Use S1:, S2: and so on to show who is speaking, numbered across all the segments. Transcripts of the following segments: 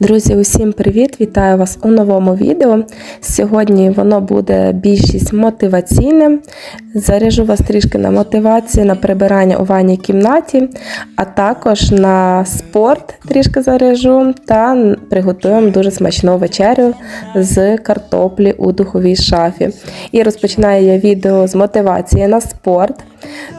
S1: Друзі, усім привіт! Вітаю вас у новому відео. Сьогодні воно буде більшість мотиваційним. Заряжу вас трішки на мотивацію, на прибирання у ванній кімнаті, а також на спорт трішки заряжу та приготуємо дуже смачну вечерю з картоплі у духовій шафі. І розпочинаю я відео з мотивації на спорт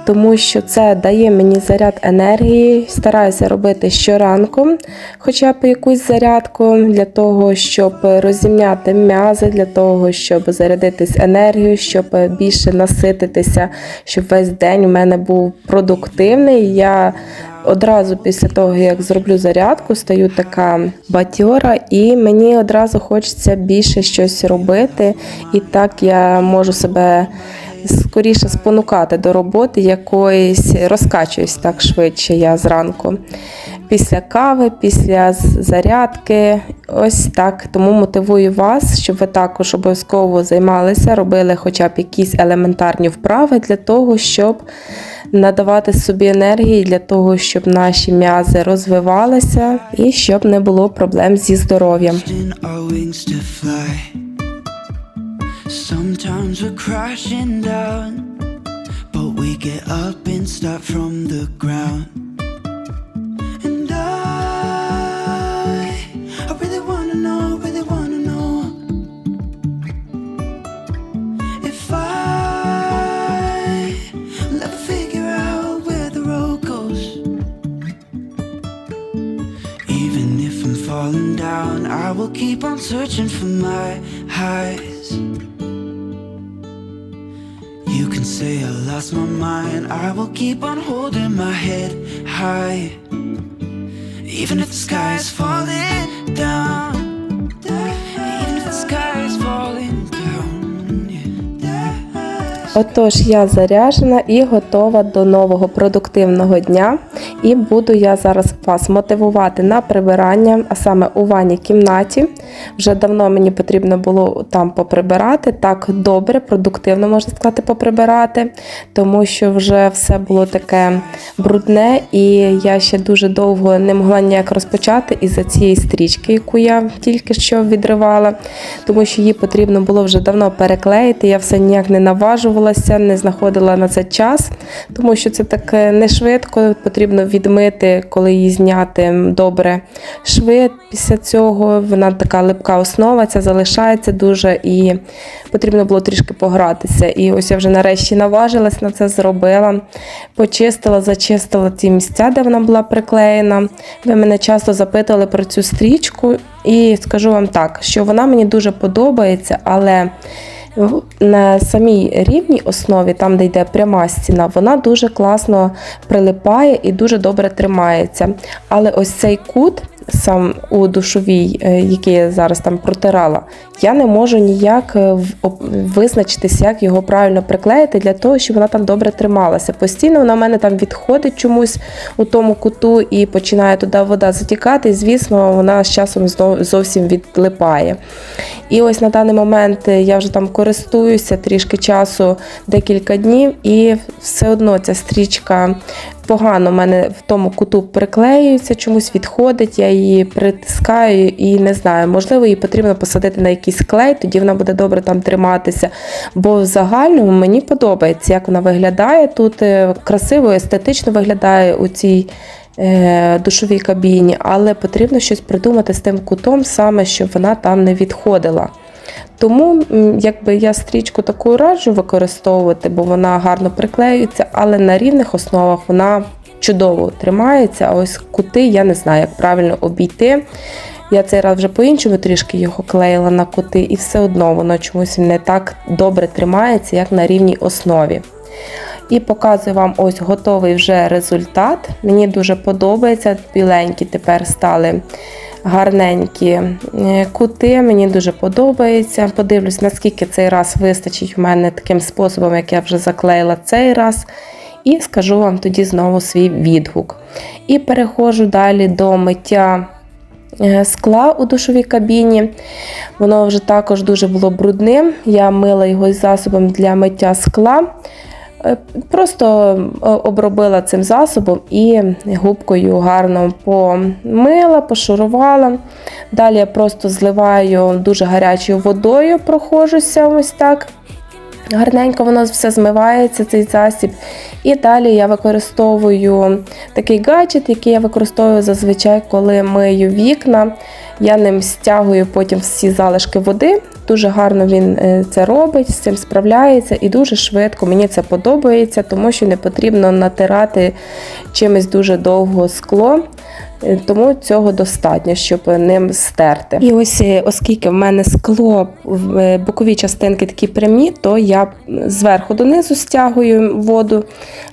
S1: тому що це дає мені заряд енергії. Стараюся робити щоранку, хоча б якусь зарядку для того, щоб розімняти м'язи, для того, щоб зарядитись енергією, щоб більше насититися, щоб весь день у мене був продуктивний. Я Одразу після того, як зроблю зарядку, стаю така батьора, і мені одразу хочеться більше щось робити. І так я можу себе скоріше спонукати до роботи якоїсь, розкачуюсь так швидше я зранку. Після кави, після зарядки, ось так. Тому мотивую вас, щоб ви також обов'язково займалися, робили хоча б якісь елементарні вправи для того, щоб надавати собі енергії, для того, щоб наші м'язи розвивалися і щоб не було проблем зі здоров'ям.
S2: Sometimes we're crashing down, but we get up and start from the ground. And I, I really wanna know, really wanna know if I will ever figure out where the road goes. Even if I'm falling down, I will keep on searching for my highs. Lost my mind, I will keep on holding my head high. Even if the sky is falling down, even if the sky is falling down.
S1: Отож, я заряжена і готова до нового продуктивного дня. І буду я зараз вас мотивувати на прибирання, а саме у ванній кімнаті. Вже давно мені потрібно було там поприбирати, так добре, продуктивно можна сказати, поприбирати, тому що вже все було таке брудне, і я ще дуже довго не могла ніяк розпочати із-за цієї стрічки, яку я тільки що відривала, тому що її потрібно було вже давно переклеїти. Я все ніяк не наважувалася, не знаходила на це час, тому що це так не швидко, потрібно відмити, коли її зняти добре шви. Після цього вона така липка основа, ця залишається дуже і потрібно було трішки погратися. І ось я вже нарешті наважилась на це зробила. Почистила, зачистила ті місця, де вона була приклеєна. Ви мене часто запитували про цю стрічку, і скажу вам так, що вона мені дуже подобається, але на самій рівній основі, там, де йде пряма стіна, вона дуже класно прилипає і дуже добре тримається. Але ось цей кут, сам у душовій, е, який я зараз там протирала, я не можу ніяк е, в- об- визначитись, як його правильно приклеїти для того, щоб вона там добре трималася. Постійно вона в мене там відходить чомусь у тому куту і починає туди вода затікати. І, звісно, вона з часом зовсім відлипає. І ось на даний момент я вже там користуюся трішки часу, декілька днів, і все одно ця стрічка погано в мене в тому куту приклеюється, чомусь відходить, я її притискаю і не знаю, можливо, її потрібно посадити на якийсь клей, тоді вона буде добре там триматися. Бо в загальному мені подобається, як вона виглядає тут е, красиво, естетично виглядає у цій е, душовій кабіні, але потрібно щось придумати з тим кутом, саме щоб вона там не відходила. Тому якби я стрічку таку раджу використовувати, бо вона гарно приклеюється, але на рівних основах вона чудово тримається. А ось кути я не знаю, як правильно обійти. Я цей раз вже по-іншому трішки його клеїла на кути, і все одно воно чомусь не так добре тримається, як на рівній основі. І показую вам ось готовий вже результат. Мені дуже подобається. Біленькі тепер стали гарненькі е, кути. Мені дуже подобається. Подивлюсь, наскільки цей раз вистачить у мене таким способом, як я вже заклеїла цей раз. І скажу вам тоді знову свій відгук. І переходжу далі до миття е, скла у душовій кабіні. Воно вже також дуже було брудним. Я мила його із засобом для миття скла. Е, Просто е, обробила цим засобом і губкою гарно помила, пошурувала. Далі я просто зливаю дуже гарячою водою, прохожуся ось так. Гарненько воно все змивається, цей засіб. І далі я використовую такий гаджет, який я використовую зазвичай, коли мию вікна. Я ним стягую потім всі залишки води. Дуже гарно він е, це робить, з цим справляється і дуже швидко. Мені це подобається, тому що не потрібно натирати чимось дуже довго скло. Е, Тому цього достатньо, щоб ним стерти. І ось, е, оскільки в мене скло в бокові частинки такі прямі, то я зверху донизу стягую воду,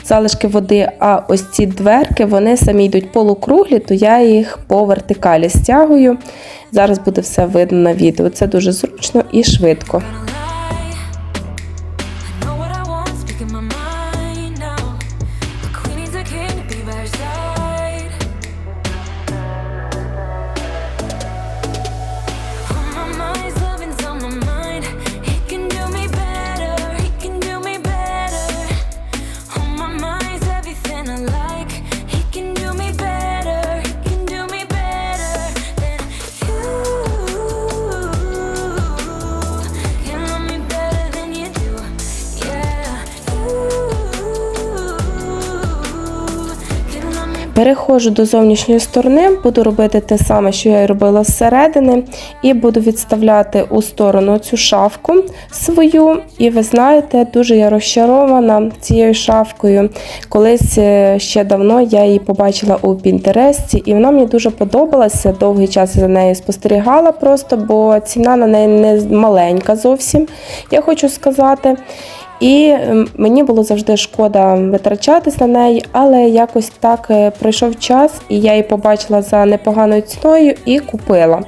S1: залишки води. А ось ці дверки вони самі йдуть полукруглі, то я їх по вертикалі стягую. Зараз буде все видно на відео. Це дуже зручно і швидко. Переходжу до зовнішньої сторони, буду робити те саме, що я і робила зсередини, і буду відставляти у сторону цю шафку свою. І ви знаєте, дуже я розчарована цією шафкою. Колись е, ще давно я її побачила у Пінтересті, і вона мені дуже подобалася. Довгий час я за нею спостерігала просто, бо ціна на неї не маленька зовсім, я хочу сказати. І ем, мені було завжди шкода витрачатись на неї, але якось так е, пройшов час, і я її побачила за непоганою ціною і купила.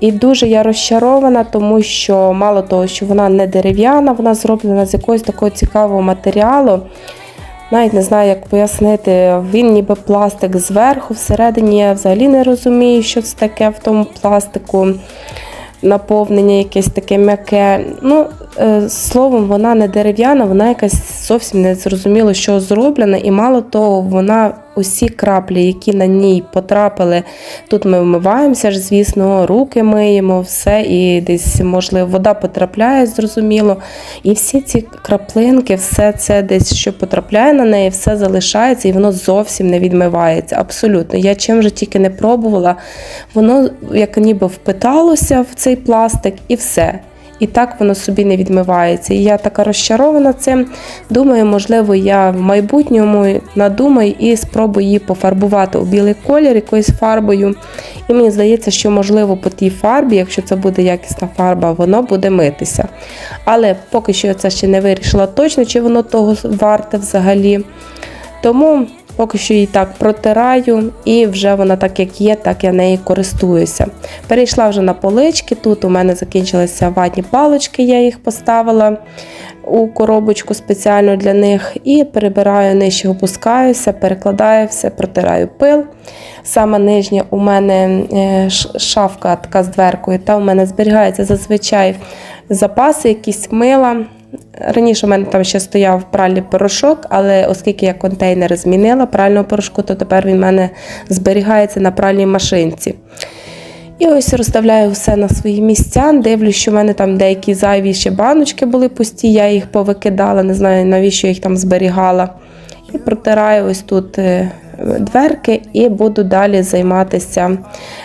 S1: І дуже я розчарована, тому що мало того, що вона не дерев'яна, вона зроблена з якогось такого цікавого матеріалу. Навіть не знаю, як пояснити. Він ніби пластик зверху, всередині я взагалі не розумію, що це таке в тому пластику. Наповнення якесь таке м'яке. Ну, словом, вона не дерев'яна, вона якась зовсім не зрозуміло, що зроблена, і мало того, вона усі краплі, які на ній потрапили. Тут ми вмиваємося ж, звісно, руки миємо, все, і десь, можливо, вода потрапляє, зрозуміло. І всі ці краплинки, все це десь, що потрапляє на неї, все залишається і воно зовсім не відмивається. Абсолютно. Я чим же тільки не пробувала, воно як ніби впиталося в цей пластик і все. І так воно собі не відмивається. І я така розчарована цим. Думаю, можливо, я в майбутньому надумаю і спробую її пофарбувати у білий колір якоюсь фарбою. І мені здається, що можливо по тій фарбі, якщо це буде якісна фарба, воно буде митися. Але поки що я це ще не вирішила точно, чи воно того варте взагалі. Тому поки що її так протираю, і вже вона так як є, так я нею користуюся. Перейшла вже на полички. Тут у мене закінчилися ватні палочки, я їх поставила у коробочку спеціально для них. І перебираю нижче, опускаюся, перекладаю все, протираю пил. Саме нижня у мене е, шафка така з дверкою, та у мене зберігається зазвичай запаси, якісь мила. Раніше у мене там ще стояв пральний порошок, але оскільки я контейнер змінила прального порошку, то тепер він в мене зберігається на пральній машинці. І ось розставляю все на свої місця. Дивлюсь, що в мене там деякі зайві ще баночки були пусті, я їх повикидала, не знаю навіщо я їх там зберігала. І протираю ось тут е, дверки і буду далі займатися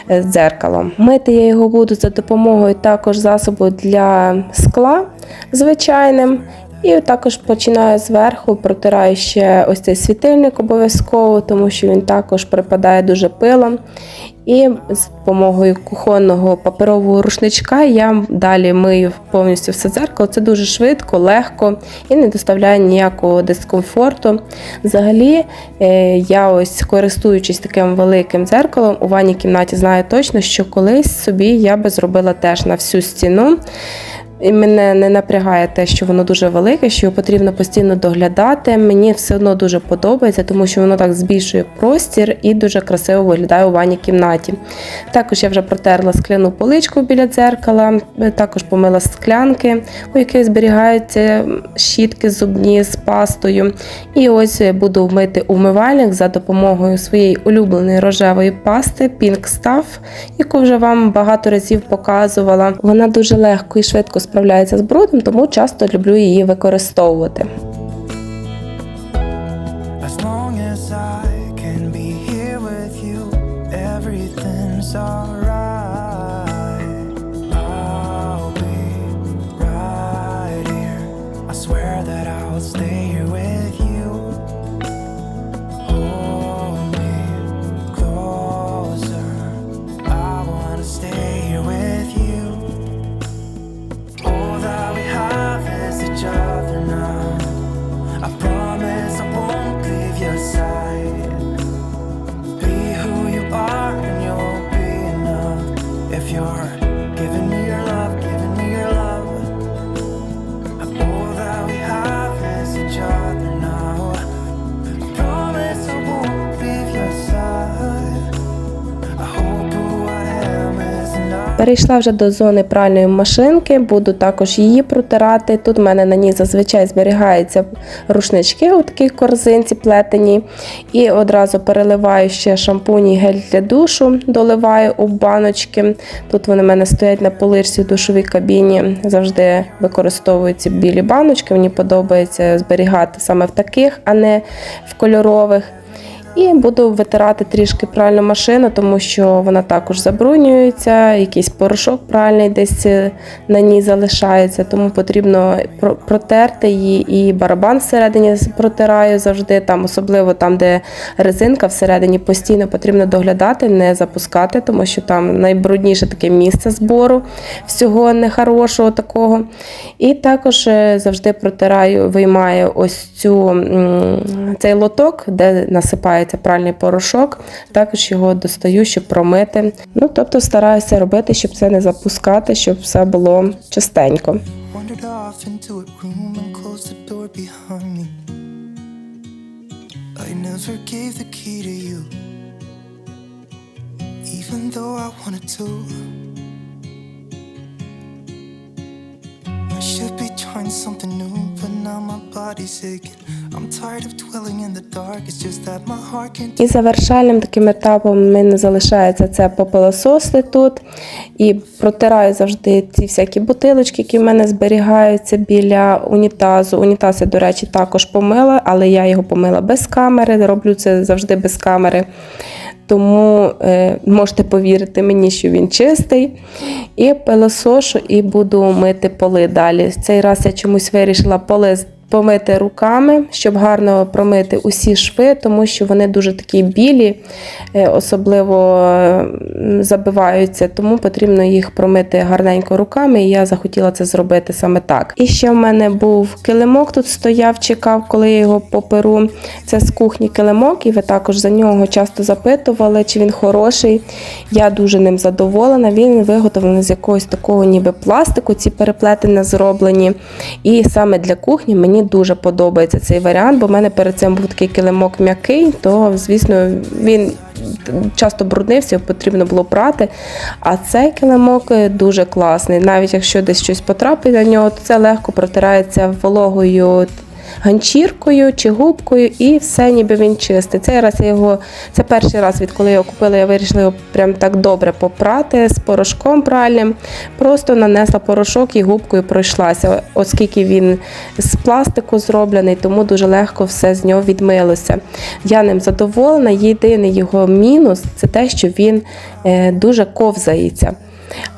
S1: е, дзеркалом. Мити я його буду за допомогою також засобу для скла звичайним. І також починаю зверху, протираю ще ось цей світильник обов'язково, тому що він також припадає дуже пилом. І з допомогою кухонного паперового рушничка я далі мию повністю все дзеркало. Це дуже швидко, легко і не доставляє ніякого дискомфорту. Взагалі, е, я ось користуючись таким великим дзеркалом, у ванній кімнаті знаю точно, що колись собі я би зробила теж на всю стіну. І мене не напрягає те, що воно дуже велике, що його потрібно постійно доглядати. Мені все одно дуже подобається, тому що воно так збільшує простір і дуже красиво виглядає у ванній кімнаті. Також я вже протерла скляну поличку біля дзеркала, також помила склянки, у яких зберігаються щітки зубні з пастою. І ось буду мити умивальник за допомогою своєї улюбленої рожевої пасти Pink Stuff, яку вже вам багато разів показувала. Вона дуже легко і швидко справляється з брудом, тому часто люблю її використовувати. Перейшла вже до зони пральної машинки, буду також її протирати. Тут в мене на ній зазвичай зберігаються рушнички у такій корзинці плетені. І одразу переливаю ще шампунь і гель для душу, доливаю у баночки. Тут вони в мене стоять на поличці в душовій кабіні. Завжди використовую ці білі баночки. Мені подобається зберігати саме в таких, а не в кольорових. І буду витирати трішки пральну машину, тому що вона також забруднюється, якийсь порошок пральний десь е, на ній залишається, тому потрібно протерти її. І барабан всередині протираю завжди, там, особливо там, де резинка всередині, постійно потрібно доглядати, не запускати, тому що там найбрудніше таке місце збору всього нехорошого такого. І також е, завжди протираю, виймаю ось цю, цей лоток, де насипається пральний порошок. Також його достаю, щоб промити. Ну, тобто стараюся робити, щоб це не запускати, щоб все було
S2: you, even though I wanted to. I should be trying something new, but now my body's aching. I'm tired of dwelling in the dark, it's just that my heart can't
S1: І завершальним таким етапом в мене залишається це попилососи тут. І протираю завжди ці всякі бутилочки, які в мене зберігаються біля унітазу. Унітаз я, до речі, також помила, але я його помила без камери. Роблю це завжди без камери. Тому е, можете повірити мені, що він чистий. І пилосошу, і буду мити поли далі. Цей раз я чомусь вирішила поли помити руками, щоб гарно промити усі шви, тому що вони дуже такі білі, е, особливо забиваються, тому потрібно їх промити гарненько руками. І я захотіла це зробити саме так. І ще в мене був килимок, тут стояв, чекав, коли я його поперу. Це з кухні килимок, і ви також за нього часто запитували, чи він хороший. Я дуже ним задоволена. Він виготовлений з якогось такого ніби пластику, ці переплетення зроблені. І саме для кухні мені дуже подобається цей варіант, бо в мене перед цим був такий килимок м'який, то, звісно, він часто бруднився, потрібно було прати. А цей килимок е, дуже класний. Навіть якщо десь щось потрапить на нього, то це легко протирається вологою ганчіркою чи губкою, і все ніби він чистий. Цей раз я його, це перший раз, відколи я його купила, я вирішила його прям так добре попрати з порошком пральним. Просто нанесла порошок і губкою пройшлася, оскільки він з пластику зроблений, тому дуже легко все з нього відмилося. Я ним задоволена. Єдиний його мінус це те, що він е, дуже ковзається.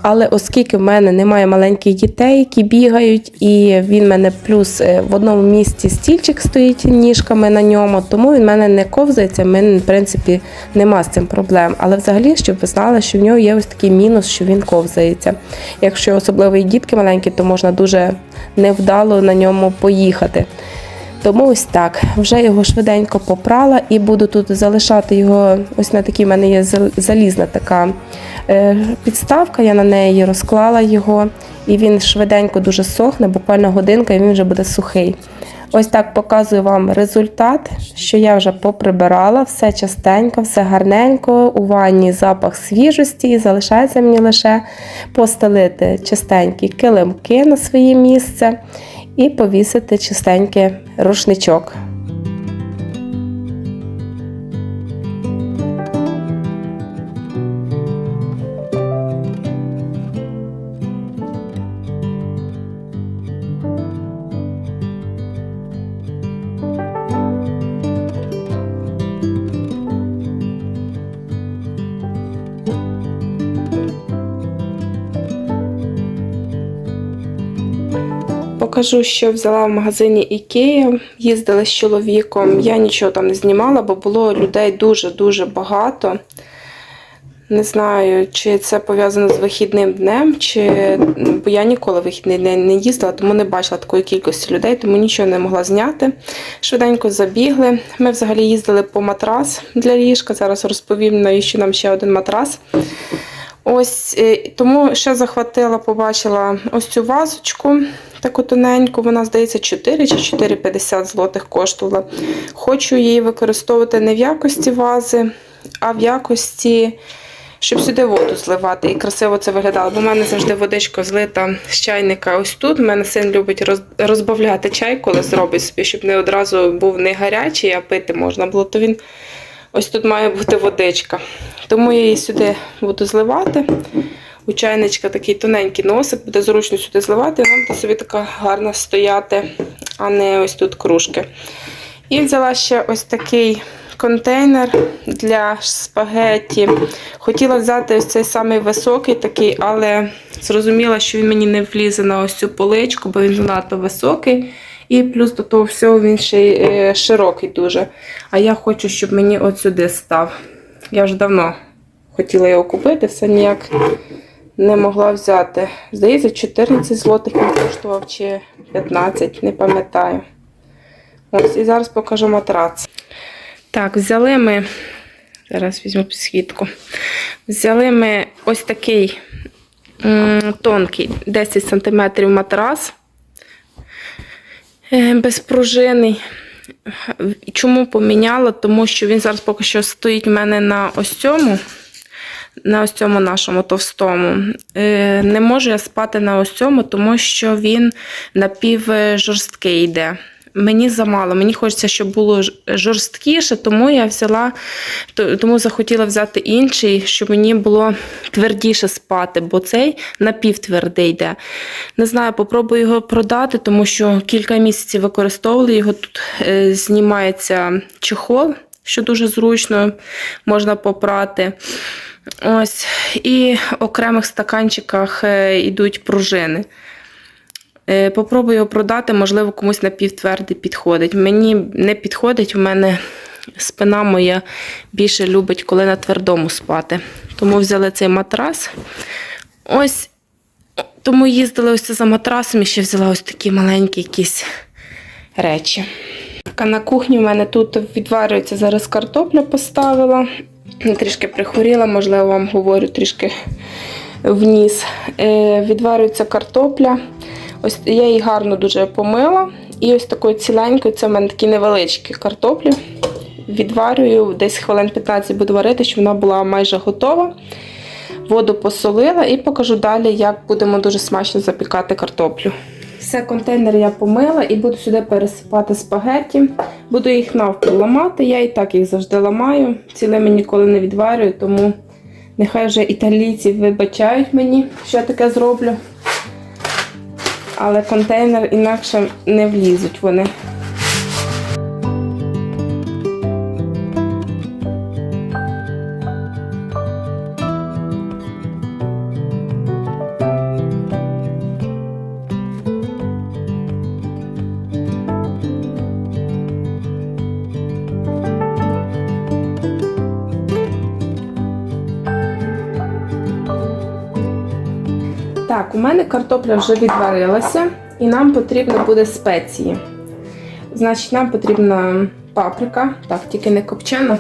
S1: Але оскільки в мене немає маленьких дітей, які бігають, і він в мене плюс е, в одному місці стільчик стоїть ніжками на ньому, тому він в мене не ковзається, в мене, в принципі, нема з цим проблем. Але взагалі, щоб ви знали, що в нього є ось такий мінус, що він ковзається. Якщо особливо і дітки маленькі, то можна дуже невдало на ньому поїхати. Тому ось так. Вже його швиденько попрала і буду тут залишати його. Ось на такій в мене є залізна така е, підставка. Я на неї розклала його, і він швиденько дуже сохне, буквально годинка, і він вже буде сухий. Ось так показую вам результат, що я вже поприбирала, все частенько, все гарненько, у ванні запах свіжості, залишається мені лише постелити чистенькі килимки на своє місце і повісити чистенький рушничок. Покажу, що взяла в магазині Ікея. Їздила з чоловіком. Я нічого там не знімала, бо було людей дуже-дуже багато. Не знаю, чи це пов'язано з вихідним днем, чи бо я ніколи вихідний день не їздила, тому не бачила такої кількості людей, тому нічого не могла зняти. Швиденько забігли. Ми взагалі їздили по матрас для ліжка. Зараз розповім, навіщо нам ще один матрас. Ось е, тому ще захватила, побачила ось цю вазочку, таку тоненьку, вона здається 4 чи 4,50 злотих коштувала. Хочу її використовувати не в якості вази, а в якості, щоб сюди воду зливати і красиво це виглядало. Бо в мене завжди водичка злита з чайника ось тут. У мене син любить розбавляти чай, коли зробить собі, щоб не одразу був не гарячий, а пити можна було, то він ось тут має бути водичка. Тому я її сюди буду зливати. У чайничка такий тоненький носик, буде зручно сюди зливати, і вона буде собі така гарна стояти, а не ось тут кружки. І взяла ще ось такий контейнер для спагетті. Хотіла взяти ось цей самий високий такий, але зрозуміла, що він мені не влізе на ось цю поличку, бо він занадто високий. І плюс до того всього він ще й е, широкий дуже. А я хочу, щоб мені от сюди став. Я вже давно хотіла його купити, все ніяк не могла взяти. Здається, 14 злотих він коштував чи 15, не пам'ятаю. Ось, і зараз покажу матрац. Так, взяли ми. Зараз візьму підсвітку. Взяли ми ось такий тонкий 10 см матрас е, безпружинний. Чому поміняла? Тому що він зараз поки що стоїть у мене на ось цьому, на ось цьому нашому товстому. Е, Не можу я спати на ось цьому, тому що він напівжорсткий йде. Мені замало, мені хочеться, щоб було жорсткіше, тому я взяла, тому захотіла взяти інший, щоб мені було твердіше спати, бо цей напівтвердий йде. Не знаю, попробую його продати, тому що кілька місяців використовували його. Тут е, знімається чехол, що дуже зручно можна попрати. Ось, і в окремих стаканчиках е, йдуть пружини. Е, Попробую продати, можливо, комусь напівтвердий підходить. Мені не підходить, у мене спина моя більше любить, коли на твердому спати. Тому взяли цей матрас. Ось тому їздили ось за матрасом і ще взяла ось такі маленькі якісь речі. На кухні в мене тут відварюється зараз картопля поставила. Трішки прихворіла, можливо, вам говорю трішки вніс. Е, відварюється картопля. Ось я її гарно дуже помила. І ось такою ціленькою, це в мене такі невеличкі картоплі. Відварюю, десь хвилин 15 буду варити, щоб вона була майже готова. Воду посолила і покажу далі, як будемо дуже смачно запікати картоплю. Все, контейнер я помила і буду сюди пересипати спагетті. Буду їх навпіл ламати. Я і так їх завжди ламаю. Цілими ніколи не відварюю, тому нехай вже італійці вибачають мені, що я таке зроблю. Але контейнер інакше не влізуть вони. Мене картопля вже відварилася, і нам потрібно буде спеції. Значить, нам потрібна паприка, так, тільки не копчена.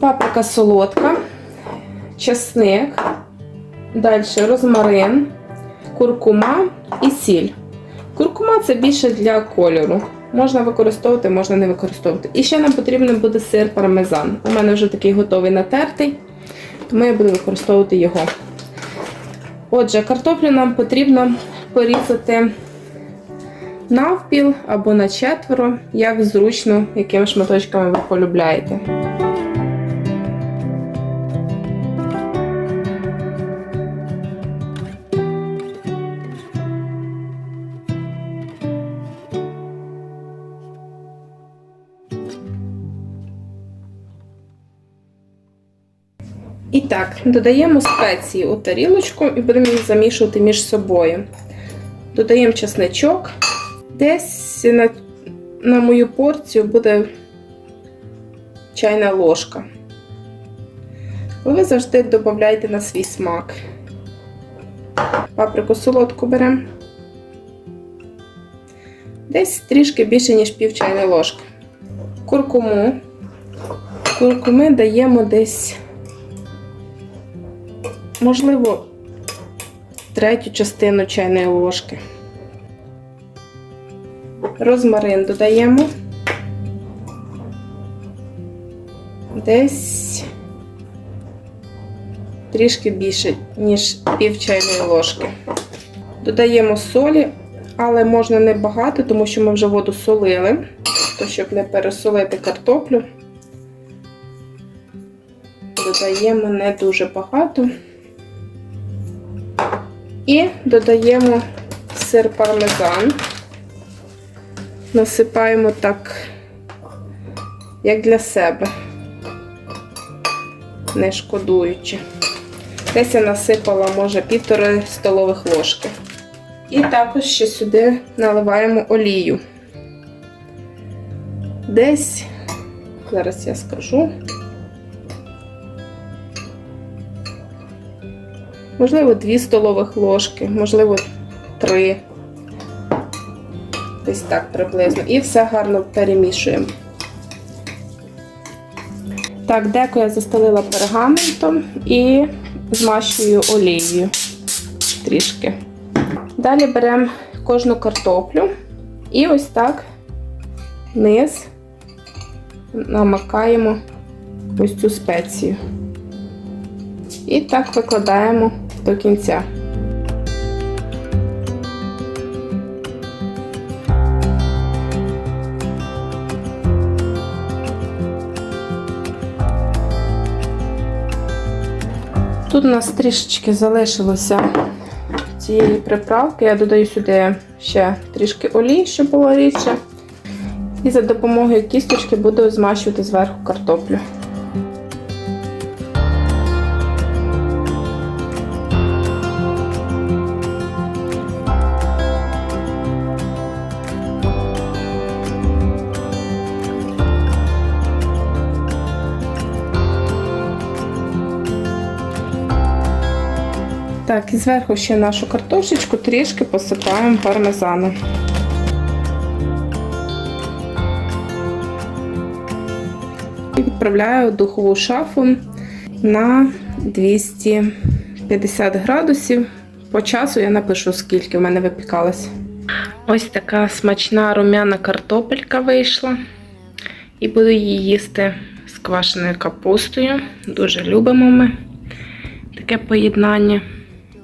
S1: Паприка солодка, чесник, далі розмарин, куркума і сіль. Куркума це більше для кольору. Можна використовувати, можна не використовувати. І ще нам потрібен буде сир пармезан. У мене вже такий готовий натертий, тому я буду використовувати його. Отже, картоплю нам потрібно порізати навпіл або на четверо, як зручно, якими шматочками ви полюбляєте. І так, додаємо спеції у тарілочку і будемо їх замішувати між собою. Додаємо чесничок. Десь на, на мою порцію буде чайна ложка. Ви завжди додавайте на свій смак. Паприку солодку беремо. Десь трішки більше, ніж пів чайної ложки. Куркуму. Куркуми даємо десь можливо, третю частину чайної ложки. Розмарин додаємо. Десь трішки більше, ніж пів чайної ложки. Додаємо солі, але можна не багато, тому що ми вже воду солили, то щоб не пересолити картоплю. Додаємо не дуже багато. І додаємо сир пармезан. Насипаємо так, як для себе, не шкодуючи. Десь я насипала, може, півтори столових ложки. І також ще сюди наливаємо олію. Десь, зараз я скажу. Можливо, 2 столових ложки, можливо, 3. Десь так приблизно. І все гарно перемішуємо. Так, деко я застелила пергаментом і змащую олією трішки. Далі беремо кожну картоплю і ось так вниз намакаємо ось цю спецію. І так викладаємо до кінця. Тут у нас трішечки залишилося цієї приправки. Я додаю сюди ще трішки олії, щоб було рідше. І за допомогою кісточки буду змащувати зверху картоплю. Зверху ще нашу картошечку трішки посипаємо пармезаном. І відправляю в духову шафу на 250 градусів. По часу я напишу, скільки в мене випікалось. Ось така смачна рум'яна картопелька вийшла. І буду її їсти з квашеною капустою. Дуже любимо ми таке поєднання.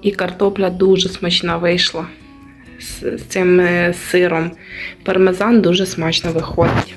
S1: І картопля дуже смачна вийшла з цим е, сиром. Пармезан дуже смачно виходить.